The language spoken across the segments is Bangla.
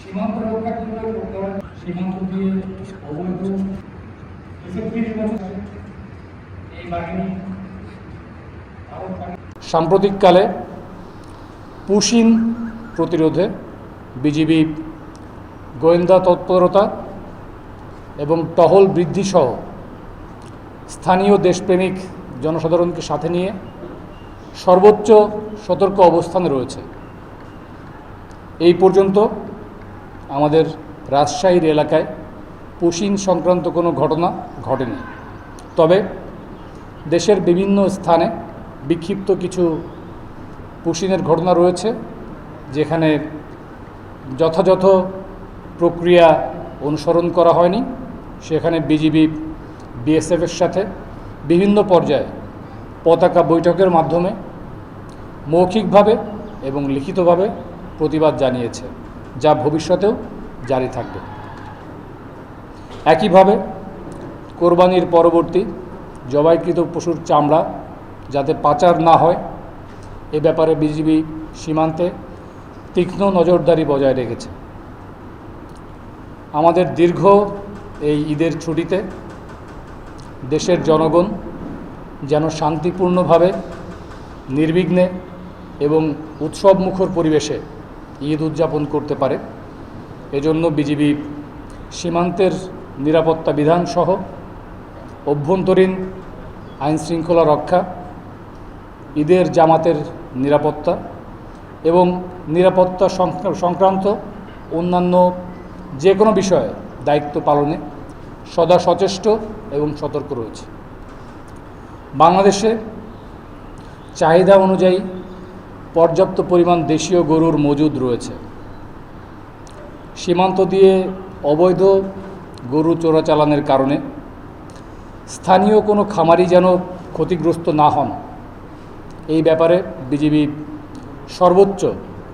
সীমান্ত রক্ষা কীভাবে সীমান্ত দিয়ে অবৈধ সাম্প্রতিককালে পুশিন প্রতিরোধে বিজিবি গোয়েন্দা তৎপরতা এবং টহল বৃদ্ধিসহ স্থানীয় দেশপ্রেমিক জনসাধারণকে সাথে নিয়ে সর্বোচ্চ সতর্ক অবস্থানে রয়েছে। এই পর্যন্ত আমাদের রাজশাহীর এলাকায় পুশিন সংক্রান্ত কোনো ঘটনা ঘটেনি। তবে দেশের বিভিন্ন স্থানে বিক্ষিপ্ত কিছু পুশিনের ঘটনা রয়েছে, যেখানে যথাযথ প্রক্রিয়া অনুসরণ করা হয়নি। সেখানে বিজিবি বিএসএফের সাথে বিভিন্ন পর্যায়ে পতাকা বৈঠকের মাধ্যমে মৌখিকভাবে এবং লিখিতভাবে প্রতিবাদ জানিয়েছে, যা ভবিষ্যতেও জারি থাকবে। একইভাবে কোরবানির পরবর্তী জবাইকৃত পশুর চামড়া যাতে পাচার না হয়, এ ব্যাপারে বিজিবি সীমান্তে তীক্ষ্ণ নজরদারি বজায় রেখেছে। আমাদের দীর্ঘ এই ঈদের ছুটিতে দেশের জনগণ যেন শান্তিপূর্ণভাবে, নির্বিঘ্নে এবং উৎসবমুখর পরিবেশে ঈদ উদযাপন করতে পারে। এজন্য বিজিবি সীমান্তের নিরাপত্তা বিধানসহ অভ্যন্তরীণ আইনশৃঙ্খলা রক্ষা, ঈদের জামাতের নিরাপত্তা এবং নিরাপত্তা সংক্রা- সংক্রান্ত অন্যান্য যে কোনো বিষয়ে দায়িত্ব পালনে সদা সচেষ্ট এবং সতর্ক রয়েছে। বাংলাদেশে চাহিদা অনুযায়ী পর্যাপ্ত পরিমাণ দেশীয় গরুর মজুদ রয়েছে। সীমান্ত দিয়ে অবৈধ গরু চোরাচালানের কারণে স্থানীয় কোনো খামারি যেন ক্ষতিগ্রস্ত না হন। এই ব্যাপারে বিজিবি সর্বোচ্চ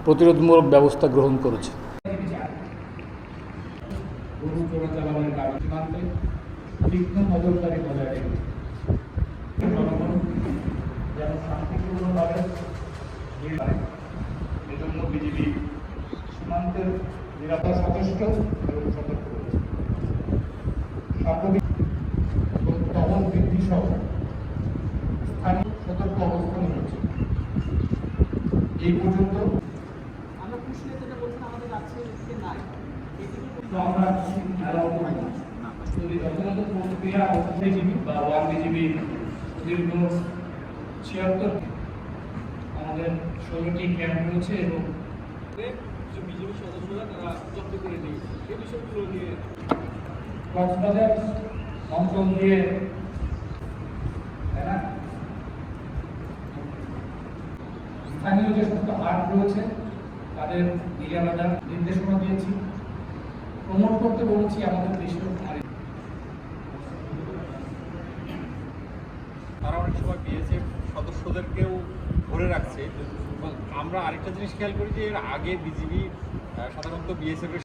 প্রতিরোধমূলক ব্যবস্থা গ্রহণ করেছে। তীক্ষ্ণ নজরদারি বজায় জনগণ যেন শান্তিপূর্ণভাবে নিয়ে পারে এজন্য বিজিবি সীমান্তের নিরাপত্তা সচেষ্ট এবং সতর্ক। সাম্প্রতিক বৃদ্ধি সহ স্থানীয় সতর্ক অবস্থানে রয়েছে এই পর্যন্ত আমরা পুষলে যেটা বলছেন আমাদের রাজ্যে নাই। তো আমরা অ্যালাউ করি না যদি যথাযথ প্রক্রিয়া বিজিবি বা ওয়ান বিজিবি দীর্ঘ ছিয়াত্তর আমাদের ষোলোটি ক্যাম্প রয়েছে এবং বিজেপি সদস্যরা তারা জব্দ করে নেই এই বিষয়গুলো নিয়ে কক্সবাজার অঞ্চল দিয়ে স্থানীয় যে সমস্ত হাট রয়েছে তাদের নির্দেশনা দিয়েছি। প্রমোট করতে বলেছি আমাদের দেশের তারা অনেক সময় বিএসএফ সদস্যদেরকেও ধরে রাখছে। আমরা আরেকটা জিনিস খেয়াল করি যে এর আগে বিজিবি সাধারণত বিএসএফ এর